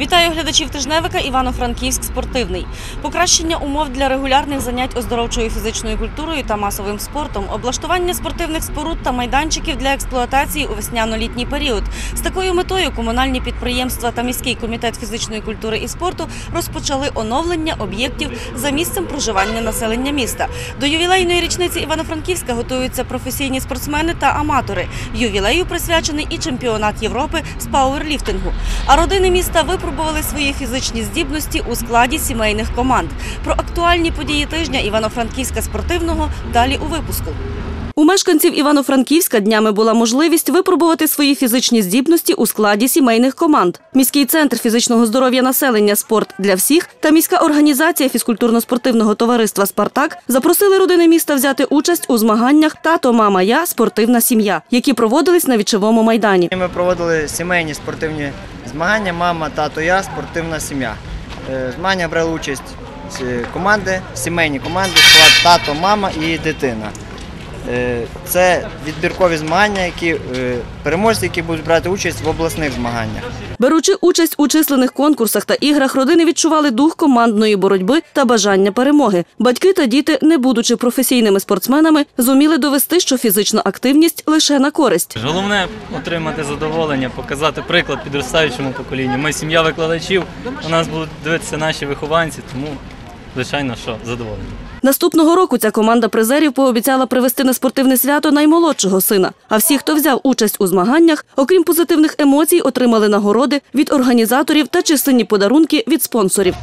Вітаю глядачів тижневика Івано-Франківськ спортивний. Покращення умов для регулярних занять оздоровчою фізичною культурою та масовим спортом, облаштування спортивних споруд та майданчиків для експлуатації у весняно-літній період. З такою метою комунальні підприємства та міський комітет фізичної культури і спорту розпочали оновлення об'єктів за місцем проживання населення міста. До ювілейної річниці Івано-Франківська готуються професійні спортсмени та аматори. Ювілею присвячений і чемпіонат Європи з пауерліфтингу. А родини міста випробували свої фізичні здібності у складі сімейних команд. Про актуальні події тижня Івано-Франківська спортивного далі у випуску. У мешканців Івано-Франківська днями була можливість випробувати свої фізичні здібності у складі сімейних команд. Міський центр фізичного здоров'я населення Спорт для всіх та міська організація фізкультурно-спортивного товариства Спартак запросили родини міста взяти участь у змаганнях Тато, мама, я спортивна сім'я, які проводились на вічовому майдані. Ми проводили сімейні спортивні змагання. Мама, тато, я, спортивна сім'я. Е, Змагання брали участь команди, сімейні команди, склад тато, мама і дитина. Е, Це відбіркові змагання, які е, переможці, які будуть брати участь в обласних змаганнях. Беручи участь у численних конкурсах та іграх, родини відчували дух командної боротьби та бажання перемоги. Батьки та діти, не будучи професійними спортсменами, зуміли довести, що фізична активність лише на користь. Головне отримати задоволення, показати приклад підростаючому поколінню. Ми сім'я викладачів, у нас будуть дивитися наші вихованці, тому звичайно, що задоволені. Наступного року ця команда призерів пообіцяла привести на спортивне свято наймолодшого сина. А всі, хто взяв участь у змаганнях, окрім позитивних емоцій, отримали нагороди від організаторів та численні подарунки від спонсорів.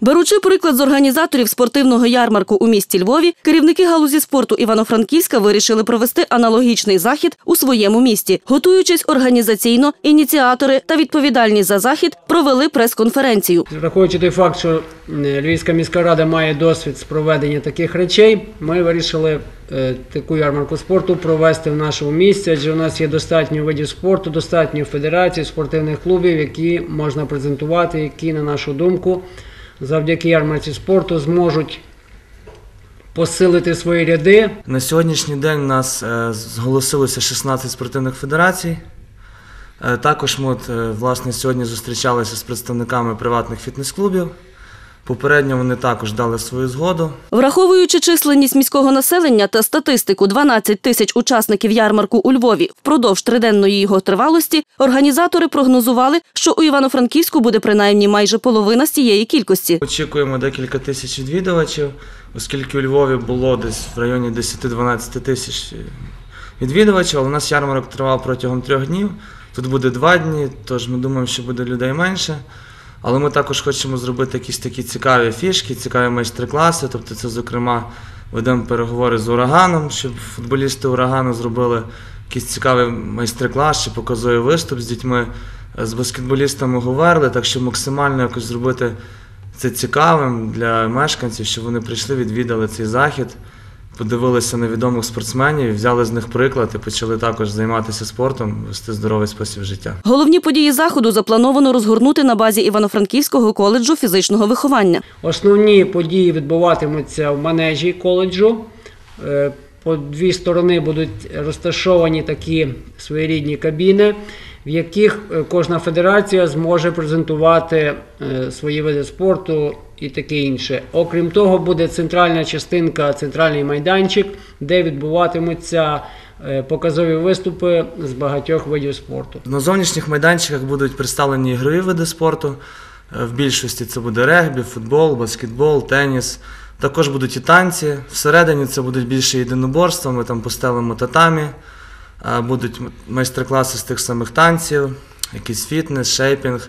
Беручи приклад з організаторів спортивного ярмарку у місті Львові, керівники галузі спорту Івано-Франківська вирішили провести аналогічний захід у своєму місті. Готуючись організаційно, ініціатори та відповідальні за захід провели прес-конференцію. Враховуючи той факт, що Львівська міська рада має досвід з проведення таких речей, ми вирішили е, таку ярмарку спорту провести в нашому місті, адже у нас є достатньо видів спорту, достатньо федерацій, спортивних клубів, які можна презентувати, які, на нашу думку, завдяки ярмарці спорту зможуть посилити свої ряди, На сьогоднішній день у нас е, зголосилося 16 спортивних федерацій. Е, Також ми от, е, власне, сьогодні зустрічалися з представниками приватних фітнес-клубів. Попередньо вони також дали свою згоду. Враховуючи численність міського населення та статистику 12 тисяч учасників ярмарку у Львові впродовж триденної його тривалості, організатори прогнозували, що у Івано-Франківську буде принаймні майже половина з цієї кількості. Очікуємо декілька тисяч відвідувачів, оскільки у Львові було десь в районі 10-12 тисяч відвідувачів, але у нас ярмарок тривав протягом трьох днів. Тут буде два дні, тож ми думаємо, що буде людей менше. Але ми також хочемо зробити якісь такі цікаві фішки, цікаві майстер-класи. Тобто, це, зокрема, ведемо переговори з ураганом, щоб футболісти урагану зробили якийсь цікавий майстер-клас чи показовий виступ з дітьми. З баскетболістами говорили, так що максимально якось зробити це цікавим для мешканців, щоб вони прийшли, відвідали цей захід, подивилися на відомих спортсменів, взяли з них приклад і почали також займатися спортом, вести здоровий спосіб життя. Головні події заходу заплановано розгорнути на базі Івано-Франківського коледжу фізичного виховання. Основні події відбуватимуться в манежі коледжу. Е, По дві сторони будуть розташовані такі своєрідні кабіни, в яких е, кожна федерація зможе презентувати е, свої види спорту і таке інше. Окрім того, буде центральна частинка, центральний майданчик, де відбуватимуться е, показові виступи з багатьох видів спорту. На зовнішніх майданчиках будуть представлені ігрові види спорту. Е, В більшості це буде регбі, футбол, баскетбол, теніс. Також будуть і танці. Всередині це будуть більше єдиноборства. Ми там постелимо татамі. Е, Будуть майстер-класи з тих самих танців, якийсь фітнес, шейпінг.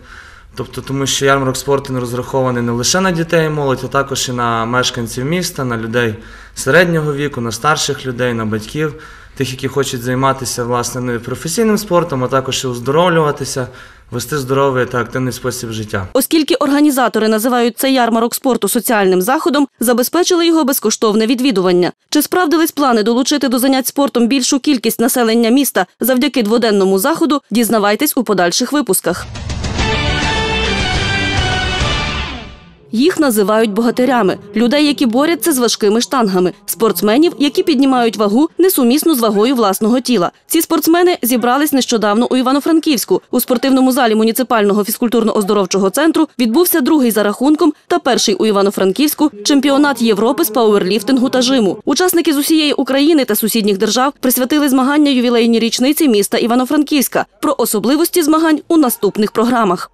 Тобто, тому що ярмарок спорту не розрахований не лише на дітей і молодь, а також і на мешканців міста, на людей середнього віку, на старших людей, на батьків, тих, які хочуть займатися власне не професійним спортом, а також і оздоровлюватися, вести здоровий та активний спосіб життя. Оскільки організатори називають цей ярмарок спорту соціальним заходом, забезпечили його безкоштовне відвідування. Чи справдились плани долучити до занять спортом більшу кількість населення міста завдяки дводенному заходу? Дізнавайтесь у подальших випусках. Їх називають богатирями людей, які борються з важкими штангами, спортсменів, які піднімають вагу несумісну з вагою власного тіла. Ці спортсмени зібрались нещодавно у Івано-Франківську. У спортивному залі муніципального фізкультурно-оздоровчого центру відбувся другий за рахунком та перший у Івано-Франківську чемпіонат Європи з пауерліфтингу та жиму. Учасники з усієї України та сусідніх держав присвятили змагання ювілейній річниці міста Івано-Франківська. Про особливості змагань у наступних програмах.